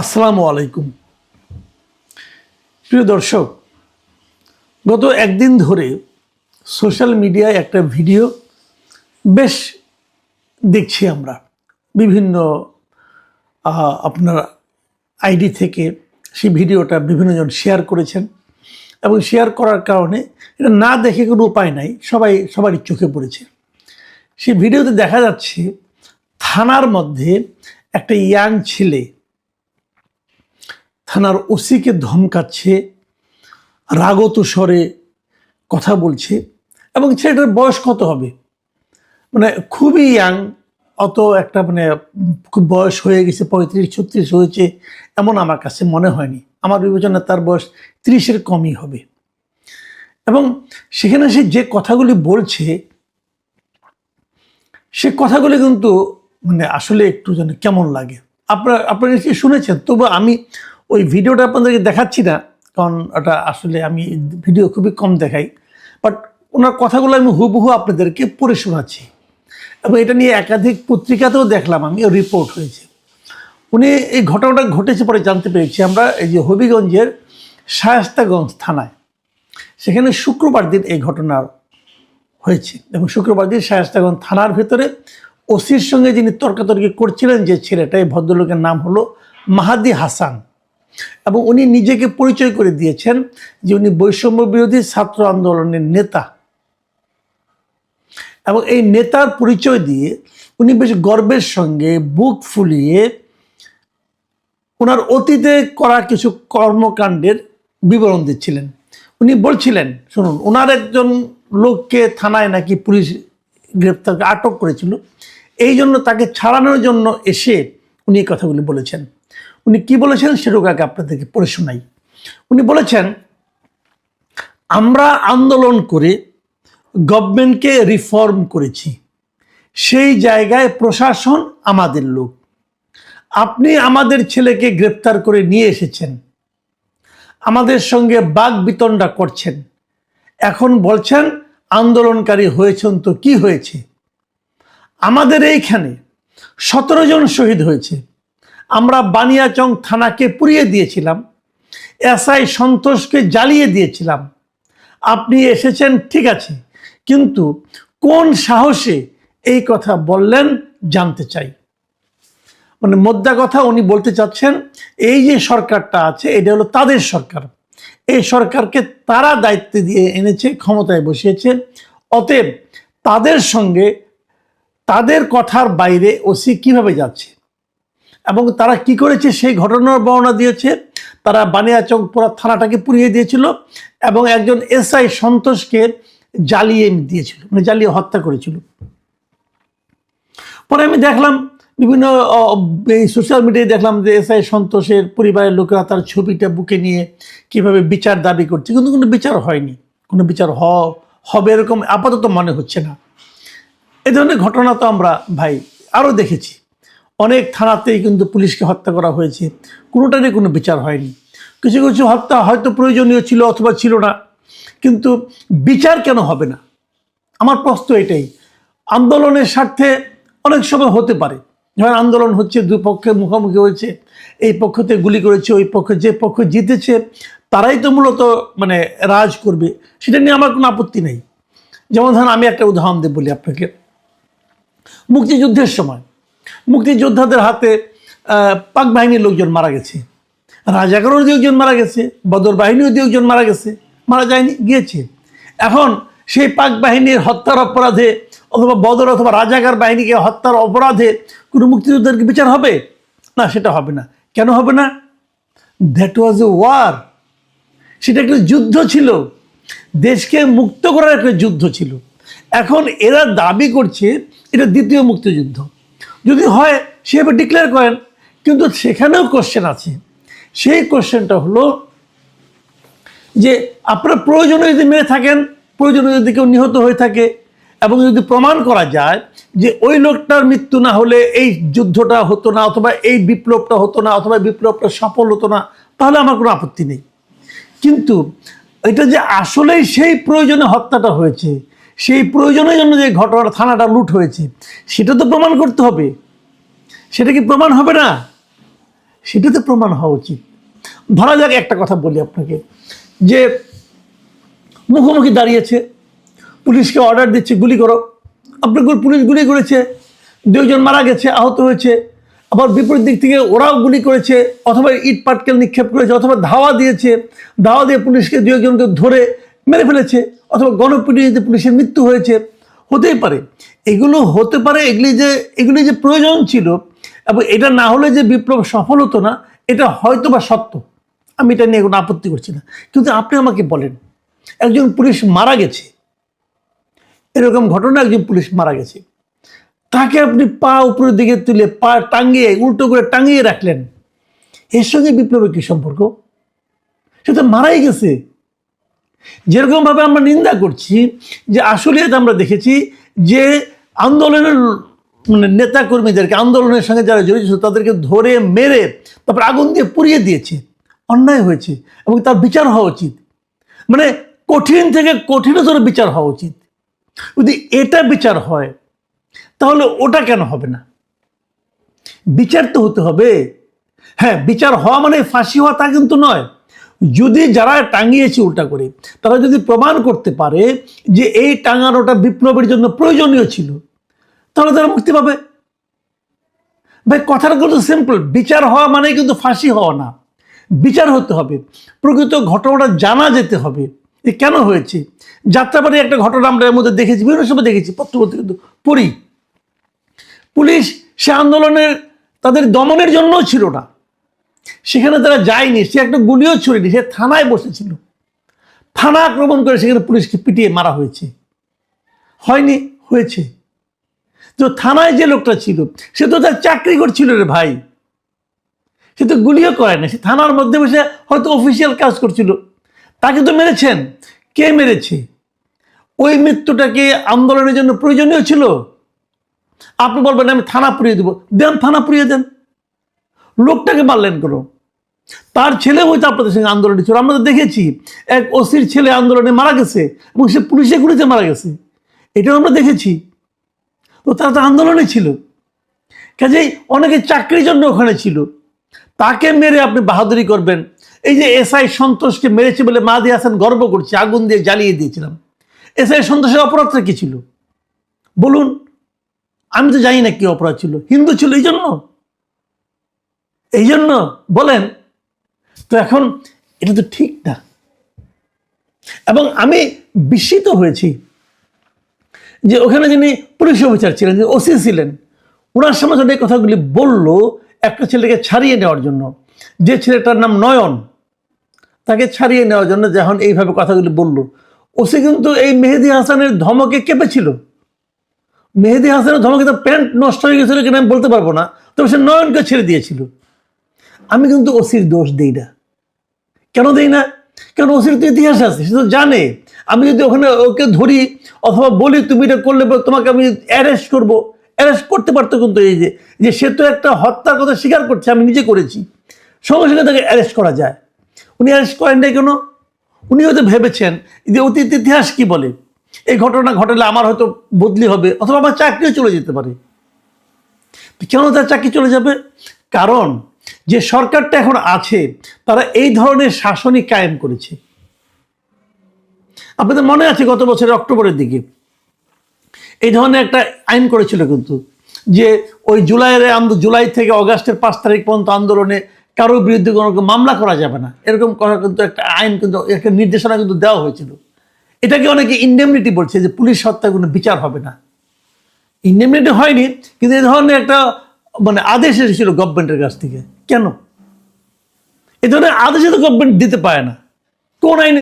আসসালামু আলাইকুম। প্রিয় দর্শক, গত একদিন ধরে সোশ্যাল মিডিয়ায় একটা ভিডিও বেশ দেখছি আমরা। বিভিন্ন আপনার আইডি থেকে সেই ভিডিওটা বিভিন্নজন শেয়ার করেছেন এবং শেয়ার করার কারণে এটা না দেখে কোনো উপায় নাই, সবাই, সবারই চোখে পড়েছে। সেই ভিডিওতে দেখা যাচ্ছে থানার মধ্যে একটা ইয়াং ছেলে থানার ওসিকে ধমকাচ্ছে, রাগত স্বরে কথা বলছে, এবং ছেলেটার বয়স কত হবে? মানে খুবই ইয়াং অত একটা মানে খুব বয়স হয়ে গেছে, পঁয়ত্রিশ, ছত্রিশ হয়েছে, এমন আমার কাছে মনে হয়নি। আমার বিবেচনায় তার বয়স ত্রিশের কমই হবে। এবং সেখানে সে যে কথাগুলি বলছে, সে কথাগুলি কিন্তু মানে আসলে একটু যেন কেমন লাগে। আপনার, আপনারা নিশ্চয়ই শুনেছেন, তবু আমি ওই ভিডিওটা আপনাদেরকে দেখাচ্ছি না, কারণ ওটা আসলে আমি ভিডিও খুবই কম দেখাই বাট ওনার কথাগুলো আমি হুবহু আপনাদেরকে পড়ে শোনাচ্ছি। এবং এটা নিয়ে একাধিক পত্রিকাতেও দেখলাম আমি রিপোর্ট হয়েছে। উনি এই ঘটনাটা ঘটেছে পরে জানতে পেরেছি, আমরা এই যে হবিগঞ্জের শায়স্তাগঞ্জ থানায়, সেখানে শুক্রবার দিন এই ঘটনা হয়েছে। এবং শুক্রবার দিন শায়স্তাগঞ্জ থানার ভেতরে ওসির সঙ্গে যিনি তর্কাতর্কি করছিলেন যে ছেলেটা, এই ভদ্রলোকের নাম হলো মাহাদি হাসান। এবং উনি নিজেকে পরিচয় করে দিয়েছেন যে উনি বৈষম্য বিরোধী ছাত্র আন্দোলনের নেতা। এবং এই নেতার পরিচয় দিয়ে উনি বেশ গর্বের সঙ্গে বুক ফুলিয়ে ওনার অতীতে করা কিছু কর্মকাণ্ডের বিবরণ দিচ্ছিলেন। উনি বলছিলেন, শুনুন, ওনার একজন লোককে থানায় নাকি পুলিশ গ্রেপ্তার করে আটক করেছিল। এই জন্য তাকে ছাড়ানোর জন্য এসে উনি এই কথাগুলি বলেছেন। উনি কি বলেছেন সেটুকু আগে আপনাদেরকে পড়ে শোনাই। উনি বলেছেন, আমরা আন্দোলন করে গভর্নমেন্টকে রিফর্ম করেছি। সেই জায়গায় প্রশাসন আমাদের লোক। আপনি আমাদের ছেলেকে গ্রেপ্তার করে নিয়ে এসেছেন। আমাদের সঙ্গে বাঘ বিতণ্ডা করছেন। এখন বলছেন, আন্দোলনকারী হয়েছেন তো কি হয়েছে? আমাদের এইখানে সতেরো জন শহীদ হয়েছে। আমরা বানিয়াচং থানাকে পুড়িয়ে দিয়েছিলাম। এসআই সন্তোষকে জ্বালিয়ে দিয়েছিলাম। আপনি এসেছেন, ঠিক আছে। কিন্তু কোন সাহসে এই কথা বললেন জানতে চাই। মানে মোদ্দা কথা উনি বলতে চাচ্ছেন, এই যে সরকারটা আছে, এটা হলো তাদের সরকার। এই সরকারকে তারা দায়িত্ব দিয়ে এনেছে, ক্ষমতায় বসিয়েছে। অতএব তাদের সঙ্গে তাদের কথার বাইরে ওসি কীভাবে যাচ্ছে? এবং তারা কি করেছে? সেই ঘটনার বর্ণনা দিয়েছে। তারা বানিয়াচং পুরা থানাটাকে পুড়িয়ে দিয়েছিল এবং একজন এসআই সন্তোষকে জ্বালিয়ে দিয়েছিল মানে জ্বালিয়ে হত্যা করেছিল। পরে আমি দেখলাম বিভিন্ন এই সোশ্যাল মিডিয়ায় দেখলাম যে এসআই সন্তোষের পরিবারের লোকেরা তার ছবিটা বুকে নিয়ে কীভাবে বিচার দাবি করছে। কিন্তু কোনো বিচার হয়নি। কোনো বিচার হ, হবে এরকম আপাতত মনে হচ্ছে না। এই ধরনের ঘটনা তো আমরা ভাই আরও দেখেছি। অনেক থানাতেই কিন্তু পুলিশকে হত্যা করা হয়েছে। কোনোটারই কোনো বিচার হয়নি। কিছু কিছু হত্যা হয়তো প্রয়োজনীয় ছিল অথবা ছিল না। কিন্তু বিচার কেন হবে না? আমার প্রশ্ন এটাই। আন্দোলনের স্বার্থে অনেক সময় হতে পারে। যখন আন্দোলন হচ্ছে, দুই পক্ষে মুখোমুখি হয়েছে, এই পক্ষতে গুলি করেছে, ওই পক্ষে যে পক্ষ জিতেছে, তারাই তো মূলত মানে রাজ করবে। সেটা নিয়ে আমার কোনো আপত্তি নেই। যেমন ধরেন আমি একটা উদাহরণ দিয়ে বলি আপনাকে। মুক্তিযুদ্ধের সময় মুক্তিযোদ্ধাদের হাতে পাক বাহিনীর লোকজন মারা গেছে। রাজাকারও দু একজন মারা গেছে, বদর বাহিনীও দু একজন মারা গেছে, মারা যায়নি, গিয়েছে। এখন সেই পাক বাহিনীর হত্যার অপরাধে অথবা বদর অথবা রাজাকার বাহিনীকে হত্যার অপরাধে কোনো মুক্তিযোদ্ধার বিচার হবে? না, সেটা হবে না। কেন হবে না? দ্যাট ওয়াজ এ ওয়ার সেটা একটা যুদ্ধ ছিল। দেশকে মুক্ত করার একটা যুদ্ধ ছিল। এখন এরা দাবি করছে, এটা দ্বিতীয় মুক্তিযুদ্ধ। যদি হয় সেভাবে ডিক্লেয়ার করেন। কিন্তু সেখানেও কোশ্চেন আছে। সেই কোশ্চেনটা হলো যে, আপনার প্রয়োজনে যদি মেরে থাকেন, প্রয়োজনে যদি কেউ নিহত হয়ে থাকে, এবং যদি প্রমাণ করা যায় যে ওই লোকটার মৃত্যু না হলে এই যুদ্ধটা হতো না, অথবা এই বিপ্লবটা হতো না, অথবা বিপ্লবটা সফল হতো না, তাহলে আমার কোনো আপত্তি নেই। কিন্তু এটা যে আসলেই সেই প্রয়োজনে হত্যাটা হয়েছে সেই প্রয়োজনের জন্য যে ঘটনা থানাটা লুট হয়েছে, সেটা তো প্রমাণ করতে হবে। সেটা কি প্রমাণ হবে না? সেটা তো প্রমাণ হওয়া উচিত। ধরা যাক একটা কথা বলি আপনাকে, যে মুখোমুখি দাঁড়িয়েছে, পুলিশকে অর্ডার দিচ্ছে, গুলি করো। আপনার পুলিশ গুলি করেছে, দুইজন মারা গেছে, আহত হয়েছে। আবার বিপরীত দিক থেকে ওরাও গুলি করেছে, অথবা ইট, পাটকেল নিক্ষেপ করেছে, অথবা ধাওয়া দিয়েছে। ধাওয়া দিয়ে পুলিশকে দু একজনকে ধরে মেরে ফেলেছে। অথবা গণপিটুনিতে পুলিশের মৃত্যু হয়েছে, হতেই পারে। এগুলো হতে পারে, এগুলি যে এগুলি যে প্রয়োজন ছিল, এবং এটা না হলে যে বিপ্লব সফল হতো না, এটা হয়তো বা সত্য। আমি এটা নিয়ে কোনো আপত্তি করছি না। কিন্তু আপনি আমাকে বলেন, একজন পুলিশ মারা গেছে, এরকম ঘটনা একজন পুলিশ মারা গেছে, তাকে আপনি পা উপরের দিকে তুলে পা টাঙ্গিয়ে উল্টো করে টাঙ্গিয়ে রাখলেন, এর সঙ্গে বিপ্লবের কি সম্পর্ক? সে তো মারাই গেছে। যেরকমভাবে আমরা নিন্দা করছি, যে আসলে আমরা দেখেছি যে আন্দোলনের মানে নেতা কর্মীদেরকে আন্দোলনের সঙ্গে যারা জড়িত ছিল, তাদেরকে ধরে মেরে, তারপর আগুন দিয়ে পুড়িয়ে দিয়েছে। অন্যায় হয়েছে এবং তার বিচার হওয়া উচিত। মানে কঠিন থেকে কঠিনতর বিচার হওয়া উচিত। যদি এটা বিচার হয়, তাহলে ওটা কেন হবে না? বিচার তো হতে হবে। হ্যাঁ বিচার হওয়া মানে ফাঁসি হওয়া তা কিন্তু নয়। যদি যারা টাঙিয়েছে উল্টা করে, তারা যদি প্রমাণ করতে পারে যে এই টাঙানোটা বিপ্লবের জন্য প্রয়োজনীয় ছিল, তাহলে তারা মুক্তি পাবে। ভাই কথাটা কিন্তু সিম্পল বিচার হওয়া মানে কিন্তু ফাঁসি হওয়া না। বিচার হতে হবে, প্রকৃত ঘটনাটা জানা যেতে হবে এ কেন হয়েছে। যাত্রাবাড়ি একটা ঘটনা আমরা এর মধ্যে দেখেছি, বিভিন্ন সময় দেখেছি পত্রপত্রিকা কিন্তু পড়ি। পুলিশ সে আন্দোলনের, তাদের দমনের জন্যও ছিল না। সেখানে তারা যায়নি, সে একটা গুলিও ছুড়েনি, সে থানায় বসেছিল। থানা আক্রমণ করে সেখানে পুলিশকে পিটিয়ে মারা হয়েছে। হয়নি, হয়েছে। তো থানায় যে লোকটা ছিল, সে তো তার চাকরি করছিল রে ভাই। সে তো গুলিও করে না সে থানার মধ্যে বসে হয়তো অফিসিয়াল কাজ করছিল। তাকে তো মেরেছেন? কে মেরেছে? ওই মৃত্যুটাকে আন্দোলনের জন্য প্রয়োজনীয় ছিল? আপনি বলবেন, আমি থানা পুড়িয়ে দেবো। দেন, থানা পুড়িয়ে দেন। লোকটাকে মারলেন কেন? তার ছেলে হয়তো আপনাদের সঙ্গে আন্দোলনে ছিল। আমরা তো দেখেছি, এক ওসির ছেলে আন্দোলনে মারা গেছে এবং সে পুলিশে গুলিতে মারা গেছে। এটাও আমরা দেখেছি। তো তারা তো আন্দোলনে ছিল। কাজেই অনেকে চাকরির জন্য ওখানে ছিল। তাকে মেরে আপনি বাহাদুরি করবেন। এই যে এসআই সন্তোষকে মেরেছে বলে মা দিয়ে হাসান গর্ব করছে, আগুন দিয়ে জ্বালিয়ে দিয়েছিলাম। এসআই সন্তোষের অপরাধটা কি ছিল? বলুন। আমি তো জানি না কি অপরাধ ছিল। হিন্দু ছিল, এই জন্য। এই জন্য বলেন, তো এখন এটা তো ঠিক না। এবং আমি বিস্মিত হয়েছি যে ওখানে যিনি পুলিশ অফিসার ছিলেন যে ওসি ছিলেন, ওনার সামনে যখন এই কথাগুলি বলল একটা ছেলেকে ছাড়িয়ে নেওয়ার জন্য, যে ছেলেটার নাম নয়ন, তাকে ছাড়িয়ে নেওয়ার জন্য যখন এইভাবে কথাগুলি বলল। ওসি কিন্তু এই মেহেদি হাসানের ধমকে কেঁপেছিল। মেহেদি হাসানের ধমকে তো প্যান্ট নষ্ট হয়ে গেছিল কিনা আমি বলতে পারব না, তবে সে নয়নকে ছেড়ে দিয়েছিল। আমি কিন্তু ওসির দোষ দিই না। কেন দেই না? কেন ওসির তো ইতিহাস আছে, সে তো জানে। আমি যদি ওখানে ওকে ধরি অথবা বলি তুমি এটা করলে তোমাকে আমি অ্যারেস্ট করব। অ্যারেস্ট করতে পারতো কিন্তু এই যে যে সে তো একটা হত্যার কথা স্বীকার করছে, আমি নিজে করেছি। সঙ্গে সঙ্গে তাকে অ্যারেস্ট করা যায়। উনি অ্যারেস্ট করেন নাই কেন? উনি হয়তো ভেবেছেন যে অতীত ইতিহাস কি বলে? এই ঘটনা ঘটলে আমার হয়তো বদলি হবে অথবা আমার চাকরিও চলে যেতে পারে। কেন তার চাকরি চলে যাবে? কারণ যে সরকারটা এখন আছে, তারা এই ধরনের শাসনই কায়েম করেছে। আপনাদের মনে আছে গত বছরের অক্টোবরের দিকে? এই ধরনের একটা আইন করেছিল কিন্তু, যে ওই জুলাইয়ের জুলাই থেকে অগাস্টের পাঁচ তারিখ পর্যন্ত আন্দোলনে কারোর বিরুদ্ধে কোনো মামলা করা যাবে না। এরকম করা কিন্তু একটা আইন কিন্তু, একটা নির্দেশনা কিন্তু দেওয়া হয়েছিল। এটাকে অনেকে ইন্ডেমনিটি বলছে, যে পুলিশ হত্যা কোনো বিচার হবে না। ইন্ডেমনিটি হয়নি, কিন্তু এই ধরনের একটা মানে আদেশ এসেছিল গভর্নমেন্টের কাছ থেকে। কেন? এ ধরনের আদেশে তো গভর্নমেন্ট দিতে পারে না। কোন আইনে